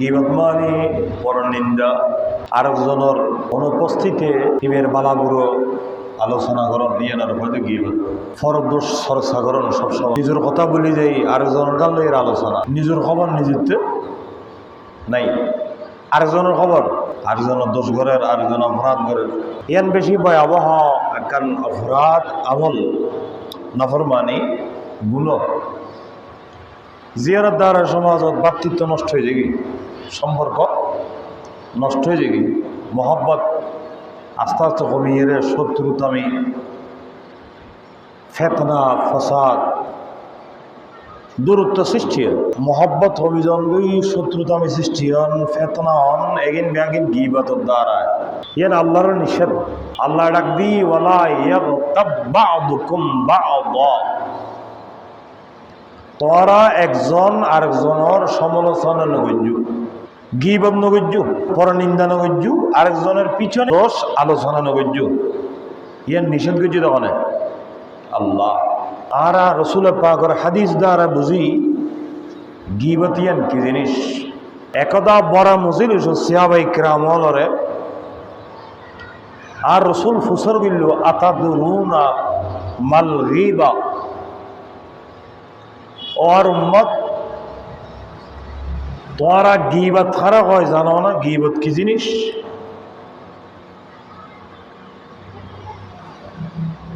গিবত মানে পরনিন্দা। আরেকজনের অনুপস্থিতিতে ইবের বালাগুলো আলোচনা করন নিয়ানোর মধ্যে গিবত। ফরদোষ চর্চা করন সবসময় নিজের কথা বলি যাই আরেকজনের গাল এর আলোচনা। নিজের খবর নিজেতে নাই। আরেকজনের খবর, আরেকজনের দোষ ঘরের, আরেকজন অপরাধ ঘরের। ইয়ান বেশি ভয়াবহ একখান অপরাধ আমল, নফরমানি গুণ জিয়ারত দ্বারা সমাজত ভাতৃত্ব নষ্ট হয়ে যাবে সম্পর্ক নষ্ট হয়ে যাবে মহব্বত আস্তে আস্তে কমিয়ে রে, শত্রুতামি, ফেতনা, ফসাদ, দূরত্ব সৃষ্টি হয়। মহব্বত অভিযান গই, শত্রুতামি সৃষ্টি হন, ফেতনা হন, এগিন ব্যাগিন গিবাতর দ্বারা। ইয়ার আল্লাহর নিষেধ। আল্লাহ ডাক দি, ওয়ালা ইয়াগতাব বা'দুকুম বা'দা। তোরা একজন আরেকজনের সমালোচনা নগজ্য গিবব নগজ্য পরনিন্দা নগজ্য আরেকজনের পিছনে দোষ আলোচনা নগজ্য ইয়ার নিষেধ করছি তখন আল্লাহ। আর রসুল পাকর হাদিস দ্বারা বুঝি গিবতিয়ান কি জিনিস? একদা বড় মজিল সিয়াবাই ক্রামলরে আর রসুল ফুসর গিল্ল, আতাদুরুনা মাল গিবা। ওর উম্মত তোরা গিবত খারাপ হয় জানো না গিবত কি জিনিস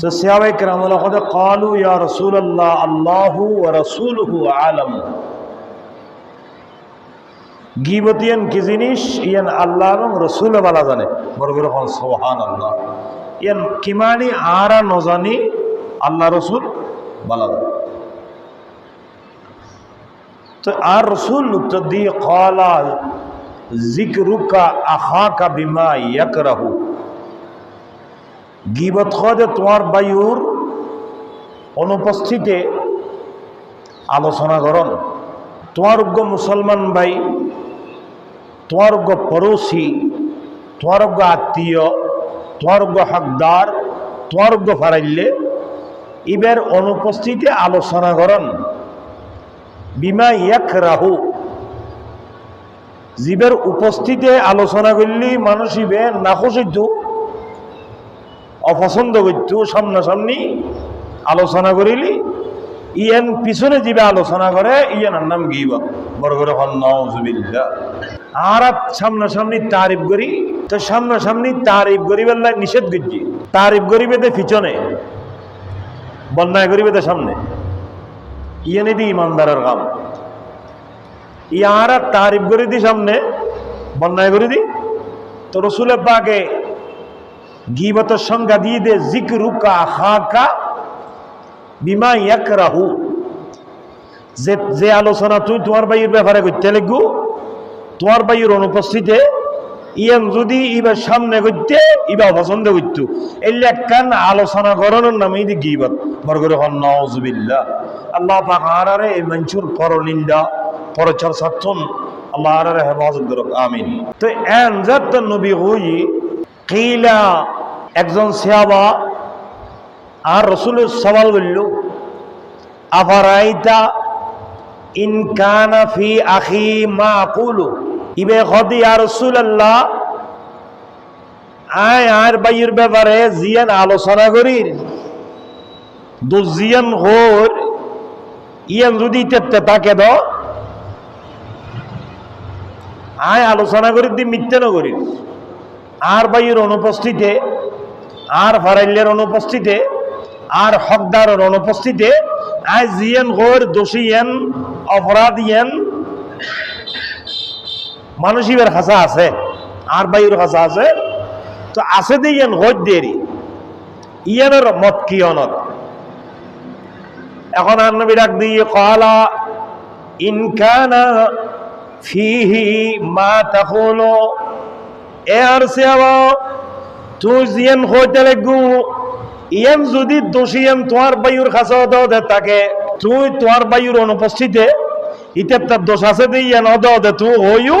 তো সিয়াবাই কেরামুল কদে কালু ইয়া রসুল আল্লাহ আল্লাহু রসুলহু আলম গিবতিয়ান কি জিনিস ইয়ান আল্লাহ এবং রসুল বালা জানে বরগুর হন সোহান আল্লাহ ইয়ান কিমানি আরা নজানি আল্লাহ রসুল বালা জানে তো আর রসুল উত্তর দিয়ে কলা জিকরুকা আহাকা বিমা ইয়াকরাহু। গিবত খোঁজে তোমার বায়ুর অনুপস্থিতে আলোচনা করন তোমার উগ্র মুসলমান ভাই, তোমার উগ্র পড়োশি, তোমার উগ্র আত্মীয়, তোমার উগ্র হকদার, তোমার উগ্র ফারাইলে ইবের অনুপস্থিতি আলোচনা করন বিমা ইয়াক রাহু জীবের উপস্থিতে আলোচনা করলি মানুষ ইবে নাখোসিত অপছন্দ করত, সামনাসামনি আলোচনা করিলি, ইয়ান পিছনে জীবে আলোচনা করে, ইয়ানার নাম গিবা বড় করে নজুবিল্লা আর সামনাসামনি তারিফ করি, তো সামনাসামনি তারিফ করিবার লাই নিষেধ করছি। তারিফ তো পিছনে, বন্যায় তো সামনে। ইয়ানি দি ইমানদারের কাম। ইয়ারা তারিফ করে দি সামনে, বন্যায় করে দি। তো রসুলে পাকে গিবতের সংজ্ঞা দিয়ে দে জিকরুকা হাকা বিমা ইয়াক রাহু যে যে আলোচনা তুই তোমার বাইয়ের ব্যাপারে করতে লাগবো তোমার বাইয়ের অনুপস্থিতে ইয়ান যদি ইবার সামনে করতে ইবা পছন্দ করতো এলে একখান আলোচনা করানোর নামে ইদি গিবত। বরগরে হন নজবিল্লা আল্লাহ পাক এই মঞ্চুর পরনিন্দা পরচর্চা তুন আল্লাহ হেফাজত করুক, আমিন। তো এন জাত নবী হই, কিলা একজন সিয়াবা আর রসুলের সওয়াল বলল, আফারাইতা ইন কানা ফি আখি মা আকুলু ইবে খদি আর রসুল আল্লাহ আয় আর বাইয়ের ব্যাপারে জিয়ান আলোচনা করির। দু জিয়ান হোর ইয়ান যদি তেতে তাকে দ আয়, আলোচনা করি দি, মিথ্যে নগরী আর বাইয়ের অনুপস্থিতে, আর ফারাইলের অনুপস্থিতে, আর হকদারের অনুপস্থিতে, আয়, জিয়ান হোর দোষী ইয়ান, অপরাধ ইয়ান মানুষ ইবার খাসা আছে, আর বাইর খাসা আছে। তো আছে দিয়ে ইয়ান হজ দেরি ইয়ানের মত কি অনত এখন আর নবী ডাক দিয়ে কলা ইনকানা ফিহি মা তাকুলো, এ আর সেবা তুই জিয়ান হইতে লাগু ইয়ান যদি দোষী ইয়ান তোমার বায়ুর দাও দে তাকে তুই তোমার বায়ুর অনুপস্থিতে, ইতে তার দোষ আছে দে ইয়ান অদাও দে তুই হইও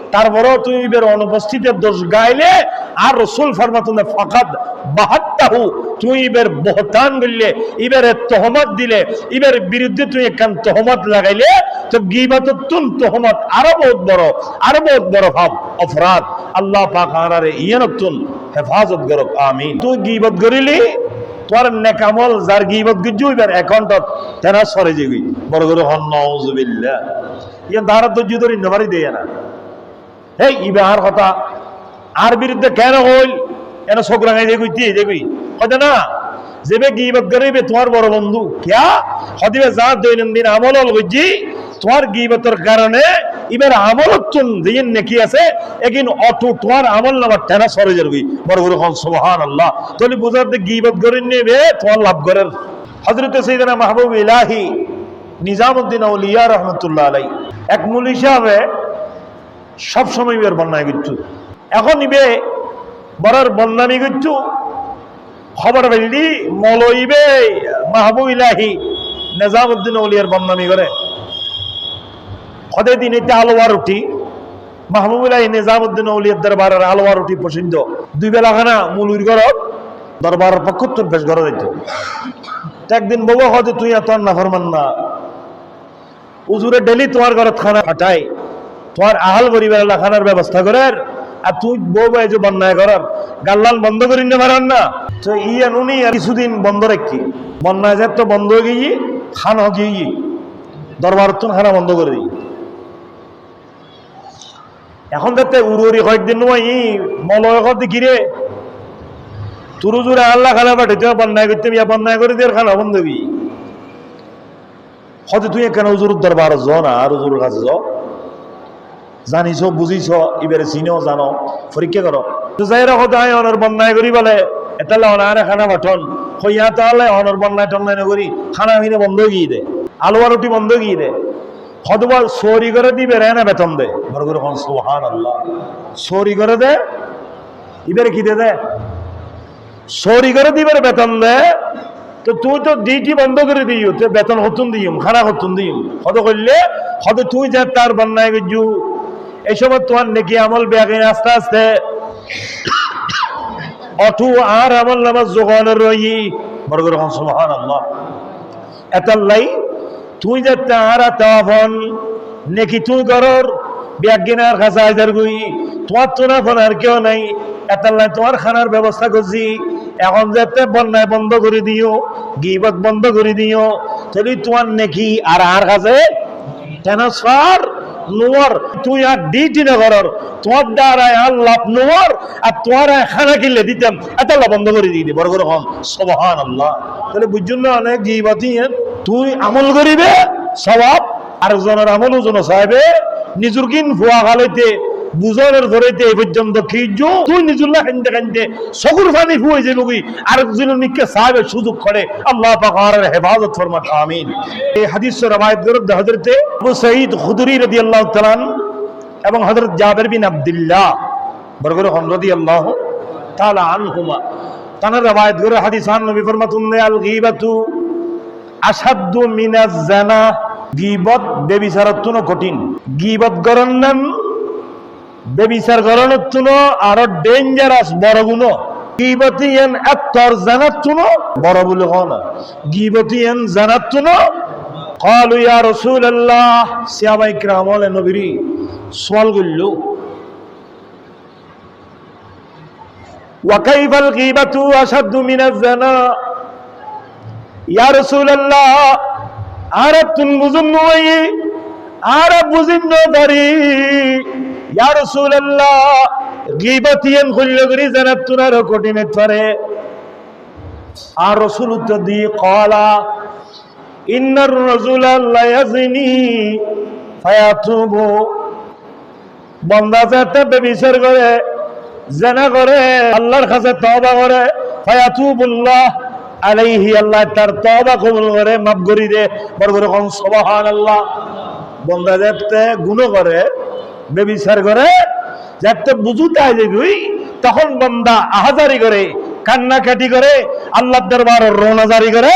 তারপরেও তুই ইবের অনুপস্থিতির দোষ গাইলে আর রসুল ফরমাতুনে ফাকাদ বাহাত্তাহু, তুই ইবের বহতান গইলে ইবের তহমত দিলে ইবের বিরুদ্ধে তুই একখান তহমত লাগাইলে, তো গিবত তুন তহমত আরও বহুত বড়, আরও বহুত বড় ভাব, অপরাধ। আল্লাহ পাক আনারে ইয়ানতুন হেফাজত করক, আমিন। তুই গিবত করিলি, তোর নেকামল যার গিবত গুজু এবার অ্যাকাউন্টত তেনা সরে যাবি। বড় করে হন ইয়ান তারা তো জুদরি নবারি দেয় না। এই ইবাহার কথা। আর বিরুদ্ধে কেন হইল? এন চোখ রাঙাই দেখবি দিয়ে দেখবি হয়তো না যেবে গিবত করিবে তোমার বড় বন্ধু। কিয়া? হদিবে যা দৈনন্দিন আমল বুঝছি তোমার গিবতের কারণে ইবার আমল চুন দিন নেকি আছে একিন অটো তোমার আমল নামার টেনা সরে যাবি। বড় বড় হন সুবহান আল্লাহ তাহলে বুঝাতে গিবত করে নেবে তোমার লাভ করেন হজরত সৈদানা মাহবুব ইলাহি নিজামুদ্দিন আউলিয়া রহমতুল্লাহ আলাই এক মূল হিসাবে সবসময় ইবের বন্যায় গিচ্ছু এখন ইবে বড়ার বন্যামি গিচ্ছু খবর পেলি মলইবে মাহবুব ইলাহি নিজামুদ্দিন আউলিয়ার বন্যামি করে। হদে দিন এতে আলোয়া রুটি। মাহবুবুল্লাহ নিজামুদ্দিন আউলিয়ার দরবারের আলোয়া রুটি পছন্দ দুই বেলা খানা মুলুর ঘরত, দরবারের পক্ষ তোর বেশ ঘর যাইত তো একদিন বউ হতে তুই এত না ফরমান না। উজুরে ডেলি তোমার ঘরত খানা ফাটাই। তোমার আহাল পরিবার খানার ব্যবস্থা করার আর তুই বউ যে বন্যায় করার গাল্লাল বন্ধ করি না পারান না। তো ই আনুনি আর কিছুদিন বন্ধ রাখি, বন্যায় যে তো বন্ধ হয়ে গিয়ে, খানা গিয়ে দরবার তো খানা বন্ধ করে দিই। এখন দেখতে উড়ি কয়েকদিন নয়, ই মলয় কিরে তুরু জুড়ে আল্লাহ খানা পাঠাইতে বন্যায় করতে ইয়া বন্যায় করে দিয়ে খানা বন্ধ কি হয়তো তুই কেন উজুর দরবার য না, আর উজুর কাছে যাও জানিছ বুঝিছ এবারে চিনেও জানো। পরীক্ষা করো অনর বন্যায় বলে অনারে খানা পাঠন হইয়া তাহলে অনর বন্যায় টন্যায় নকরি খানা বন্ধ গিয়ে দে? আলুয়া রুটি বন্ধ গিয়ে দে? করে দিবে রে না বেতন দে? সোহান আল্লাহ করে দে? এবারে কি দে দে? করে দিবে বেতন দে? তো তুই তো ডিউটি বন্ধ করে দিও তো বেতন হতুন দিম খানা হতুন দিম। হত করলে হত তুই যা তার বন্যায় গজু এই সময় তোমার নাকি আমল ব্যাগে আস্তে আস্তে অটু আর আমল নামাজ যোগানের রই বড় করে কোন সোহান আল্লাহ এতাল্লাই তুই যে তাহারা তাফন নেকি তুই করর ব্যাগিনার খাসা হাজার গুই। তোমার তো না আর কেউ নাই। এতাল্লাই তোমার খানার ব্যবস্থা করছি। এখন যাতে বন্যায় বন্ধ করে দিও, গিবত বন্ধ করে দিও, তাহলে তোমার নেকি আর আর কাছে ট্রান্সফার নোয়ার তুই আর ডিটি না করার তোমার দ্বারায় আর লাভ নোয়ার আর তোমার খানা কিনলে দিতাম এত বন্ধ করে দিয়ে বড় করে হন সবহান আল্লাহ তাহলে বুঝছেন না, অনেক জিবাতি তুই আমল করিবে স্বভাব আর জনের আমল ওজন সাহেবে নিজুর কিন ভুয়া খালাইতে বুঝনের ধরেতে এই পর্যন্ত খিজু তুই নিজুল্লাহ খাইতে খাইতে সকুর পানি ফুয়ে যাবে কি আর একজনের নিকে সাহেবের সুযোগ করে আল্লাহ পাকার হেফাজত ফরমাত আমিন। এই হাদিস রবায়ত গরব হযরতে আবু সাঈদ খুদরি রাদিয়াল্লাহু তাআলা এবং হযরত জাবের বিন আব্দুল্লাহ বরগর হন রাদিয়াল্লাহু তাআলা আনহুমা। তানা রবায়ত গরে হাদিস আন নবী ফরমাতুন আল গীবাতু আসাদ্দু মিনাজ জানা, গীবত বেবিচারত কঠিন। গীবত গরন নাম বেবিচার গরনের তুনো আরো ডেঞ্জারাস বড় গুণ গিবতিয়ান এত্তর জানার তুনো বড় বলে কও না গিবতিয়ান জানার তুনো قالوا يا رسول الله সিয়াবাই کرام বলে নবীরি সওয়াল করলো وكيف الغيبة أشد من الزنا يا رسول الله আরতুন বুঝুন নয় আর বুঝিন দারি ইয়া রাসূলুল্লাহ গীবতিয়ান করি জেনা করে, আল্লাহর কাছে তবা করে, ফায়াতুবুল্লাহ আলাইহি, আল্লাহ তার তবা কবুল করে, মাফ করি দে, বড় করে কোন সুবহান আল্লাহ বন্দা যাতে গুণ করে বেবিচার করে যাতে বুঝুতে আয় যাবি তখন বন্দা আহাজারি করে, কান্নাকাটি করে আল্লাহ দরবার রোনাজারি করে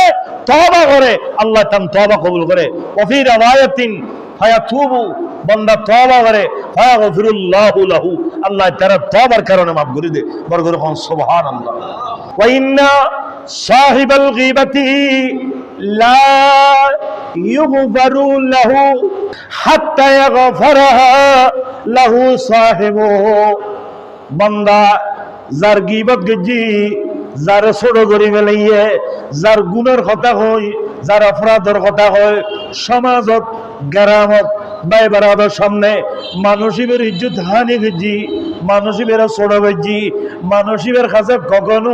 তবা করে, আল্লাহ তাম তবা কবুল করে। ওফির আওয়ায়াতিন ফায়াতুবু, বান্দা তওবা করে, ফায়াগফিরুল্লাহু লাহু, আল্লাহ তারা তওবার কারণে মাফ করে দে। কোন, সুবহানাল্লাহ। ওয়া ইন্না সাহিবাল গীবাতি লা লাহু লাহু গিবত গেজি কথা কথা হয় সমাজত, গ্রামত বাই বারাবার সামনে মানসিবের ইজ্জত হানি গেজি মানসিবের ছোট গেজি মানসিবের কাছে কখনো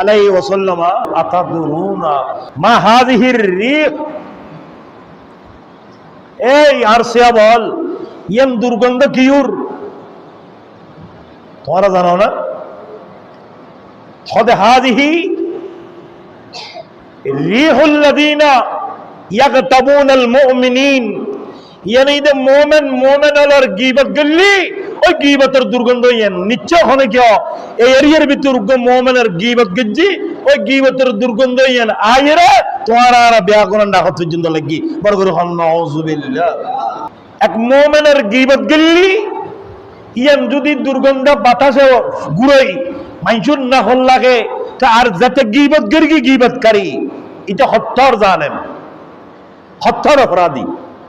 আলাইহি ওয়াসাল্লামা, আতাদুরুনা, মা হাযিহির রিহ এই আরসিয়া বল ইয়াম দুর্গন্ধ কিউর? তোমরা জানো না? হদে হাদিহি রিহুল্লাযীনা ইয়াগতাবুনাল মুমিনিন ইয়ানি দে মুমিন মুমিন আলার গীবত গল্লি, ওই গীবতের দুর্গন্ধ ইয়ান নিশ্চয় হনে কিয়? এই এরিয়ার ভিতর উগ্র মুমিনের গীবত গজ্জি দুর্গন্ধ পর্যন্ত লাগি। বড় করে এক মুমিনের গীবত গল্লি, ইয়ান যদি দুর্গন্ধ বাতাসে ঘুরই মাইসুর না হল লাগে, তা আর যাতে গিবত গিরগি গিবতকারী, এটা হত্যার জানেন হত্যার অপরাধী।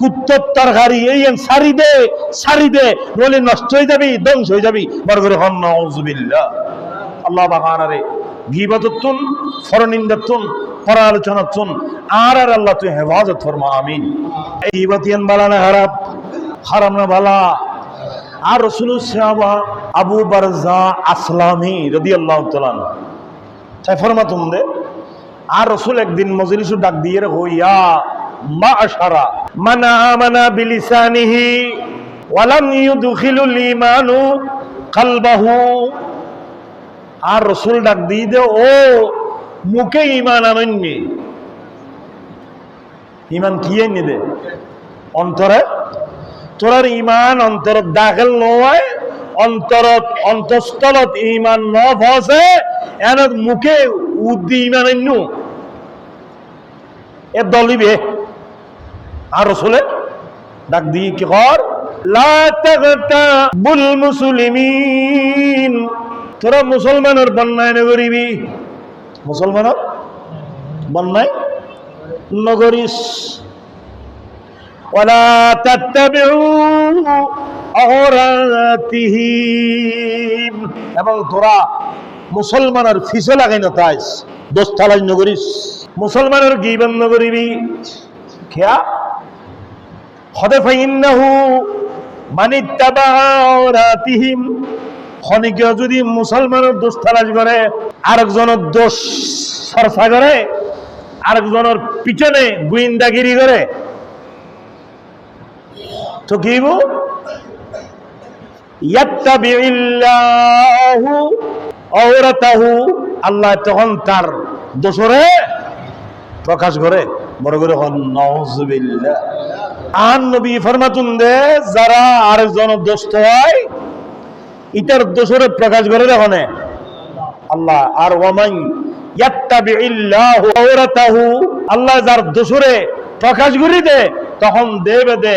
কুত্তর তরকারি এই সারি দে সারি দে নলে নষ্ট হয়ে যাবি, ধ্বংস হয়ে যাবি। বড় করে হন নজুবিল্লা আল্লাহ বাগানারে গিবততুন ফরনিন্দাতুন পরালোচনাতুন আর আর আল্লাহ তুই হেফাজত ফরমা, আমিন। এই গিবতিয়ান বালা না খারাপ, হারাম না বালা। আর রসুল সাহাবা আবু বারজা আসলামি রদি আল্লাহ তালান তাই ফরমা তুমদে আর রসুল একদিন মজলিসু ডাক দিয়ে হইয়া মানা আর রসুল ডাক দিয়ে দে, ও, মুখে ইমান আনন্যে ইমান কি এনে দে? অন্তরে? তোরার ইমান অন্তরত দাখিল নয় অন্তরত অন্তঃস্থলত ইমান ন ফসে এনত মুখে উদ্দি ইমান এ দলিবে। আর রসুলের ডাক দিয়ে কি কর? বুল মুসলিমিন। তোরা মুসলমানের বন্যায় নগরিবি। মুসলমানের বন্যায় নগরিস। ওলা তাত্তাবিউ অহরাতিহিম। এবং তোরা মুসলমানের ফিসে লাগাই না তাইস দোস্তালাই নগরিস। মুসলমানের গিবন নগরিবি। খেয়া? যদি মুসলমানের দোষ তালাশ করে, আরেকজনের দোষ চর্চা করে, আরেকজনের পিছনে গুইন্দাগিরি করে, তো কি হইব? ইয়াত্তাবিউল্লাহু আওরাতাহু আল্লাহ তখন তার দোসরে প্রকাশ করে। বড় করে হন নওজুবিল্লাহ আন নবী ফরমাতুন দে, যারা আরেকজন দোস্ত হয় ইটার দোষরে প্রকাশ করে দেখনে আল্লাহ, আর ওয়ামাই আল্লাহ যার দোসরে প্রকাশ করি দে তখন দেবে দে